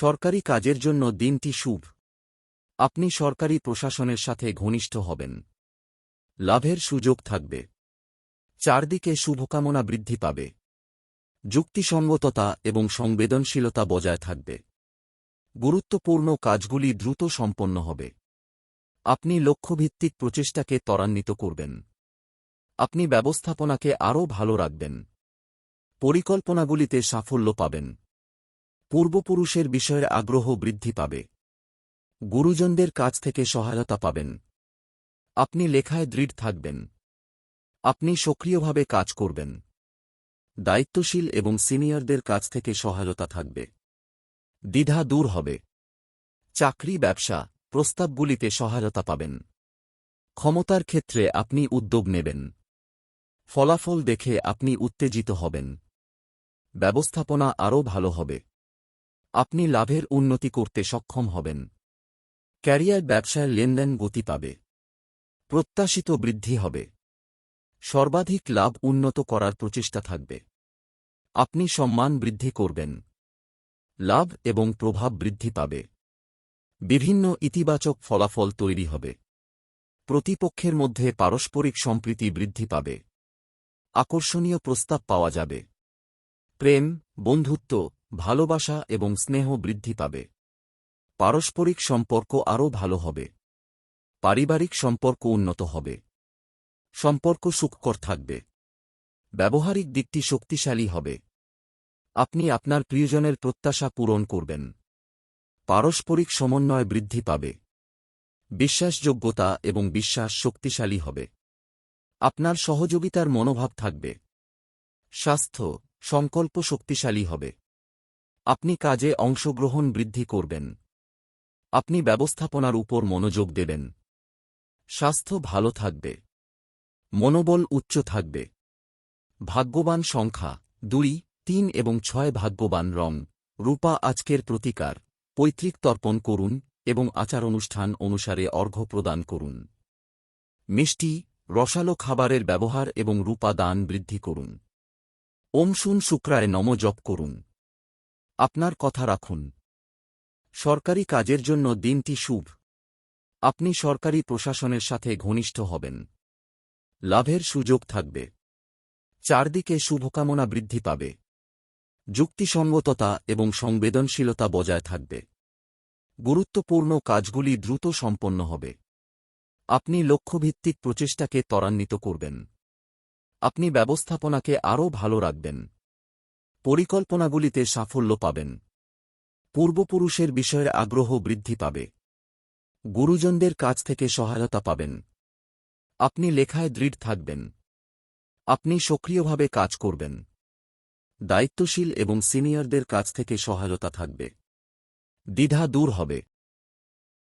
সরকারি কাজের জন্য দিনটি শুভ। আপনি সরকারি প্রশাসনের সাথে ঘনিষ্ঠ হবেন। লাভের সুযোগ থাকবে। চারদিকে শুভকামনা বৃদ্ধি পাবে। যুক্তিসঙ্গততা এবং সংবেদনশীলতা বজায় থাকবে। গুরুত্বপূর্ণ কাজগুলি দ্রুত সম্পন্ন হবে। আপনি লক্ষ্যভিত্তিক প্রচেষ্টাকে ত্বরান্বিত করবেন। আপনি ব্যবস্থাপনাকে আরও ভালো রাখবেন। পরিকল্পনাগুলিতে সাফল্য পাবেন। পূর্বপুরুষের বিষয়ের আগ্রহ বৃদ্ধি পাবে। গুরুজনদের কাছ থেকে সহায়তা পাবেন। আপনি লেখায় দৃঢ় থাকবেন। আপনি সক্রিয়ভাবে কাজ করবেন। দায়িত্বশীল এবং সিনিয়রদের কাছ থেকে সহায়তা থাকবে। দ্বিধা দূর হবে। চাকরি, ব্যবসা, প্রস্তাবগুলিতে সহায়তা পাবেন। ক্ষমতার ক্ষেত্রে আপনি উদ্যোগ নেবেন। ফলাফল দেখে আপনি উত্তেজিত হবেন। ব্যবস্থাপনা আরও ভালো হবে। আপনি লাভের উন্নতি করতে সক্ষম হবেন। ক্যারিয়ার ব্যবসায় লেনদেন গতি পাবে। প্রত্যাশিত বৃদ্ধি হবে। সর্বাধিক লাভ উন্নত করার প্রচেষ্টা থাকবে। আপনি সম্মান বৃদ্ধি করবেন। লাভ এবং প্রভাব বৃদ্ধি পাবে। বিভিন্ন ইতিবাচক ফলাফল তৈরি হবে। প্রতিপক্ষের মধ্যে পারস্পরিক সম্প্রীতি বৃদ্ধি পাবে। আকর্ষণীয় প্রস্তাব পাওয়া যাবে। প্রেম, বন্ধুত্ব ভালোবাসা এবং স্নেহ বৃদ্ধি পাবে। পারস্পরিক সম্পর্ক আরও ভালো হবে। পারিবারিক সম্পর্ক উন্নত হবে। সম্পর্ক সুখকর থাকবে। ব্যবহারিক দিকটি শক্তিশালী হবে। আপনি আপনার প্রিয়জনের প্রত্যাশা পূরণ করবেন। পারস্পরিক সমন্বয় বৃদ্ধি পাবে। বিশ্বাসযোগ্যতা এবং বিশ্বাস শক্তিশালী হবে। আপনার সহযোগিতার মনোভাব থাকবে। স্বাস্থ্য, সংকল্প শক্তিশালী হবে। আপনি কাজে অংশগ্রহণ বৃদ্ধি করবেন। আপনি ব্যবস্থাপনার উপর মনোযোগ দেবেন। স্বাস্থ্য ভালো থাকবে। মনোবল উচ্চ থাকবে। ভাগ্যবান সংখ্যা দুই, তিন এবং ছয় ভাগ্যবান রং। রূপা আজকের প্রতিকার। পৈতৃক তর্পণ করুন এবং আচার অনুষ্ঠান অনুসারে অর্ঘ্য প্রদান করুন। মিষ্টি, রসালো খাবারের ব্যবহার এবং রূপা দান বৃদ্ধি করুন। ওম শুন শুক্রায় নম জপ করুন। আপনার কথা রাখুন। সরকারি কাজের জন্য দিনটি শুভ। আপনি সরকারি প্রশাসনের সাথে ঘনিষ্ঠ হবেন। লাভের সুযোগ থাকবে। চারদিকে শুভকামনা বৃদ্ধি পাবে। যুক্তিসঙ্গততা এবং সংবেদনশীলতা বজায় থাকবে। গুরুত্বপূর্ণ কাজগুলি দ্রুত সম্পন্ন হবে। আপনি লক্ষ্যভিত্তিক প্রচেষ্টাকে ত্বরান্বিত করবেন। আপনি ব্যবস্থাপনাকে আরও ভালো রাখবেন। পরিকল্পনাগুলিতে সাফল্য পাবেন। পূর্বপুরুষের বিষয়ের আগ্রহ বৃদ্ধি পাবে। গুরুজনদের কাছ থেকে সহায়তা পাবেন। আপনি লেখায় দৃঢ় থাকবেন। আপনি সক্রিয়ভাবে কাজ করবেন। দায়িত্বশীল এবং সিনিয়রদের কাছ থেকে সহায়তা থাকবে। দ্বিধা দূর হবে।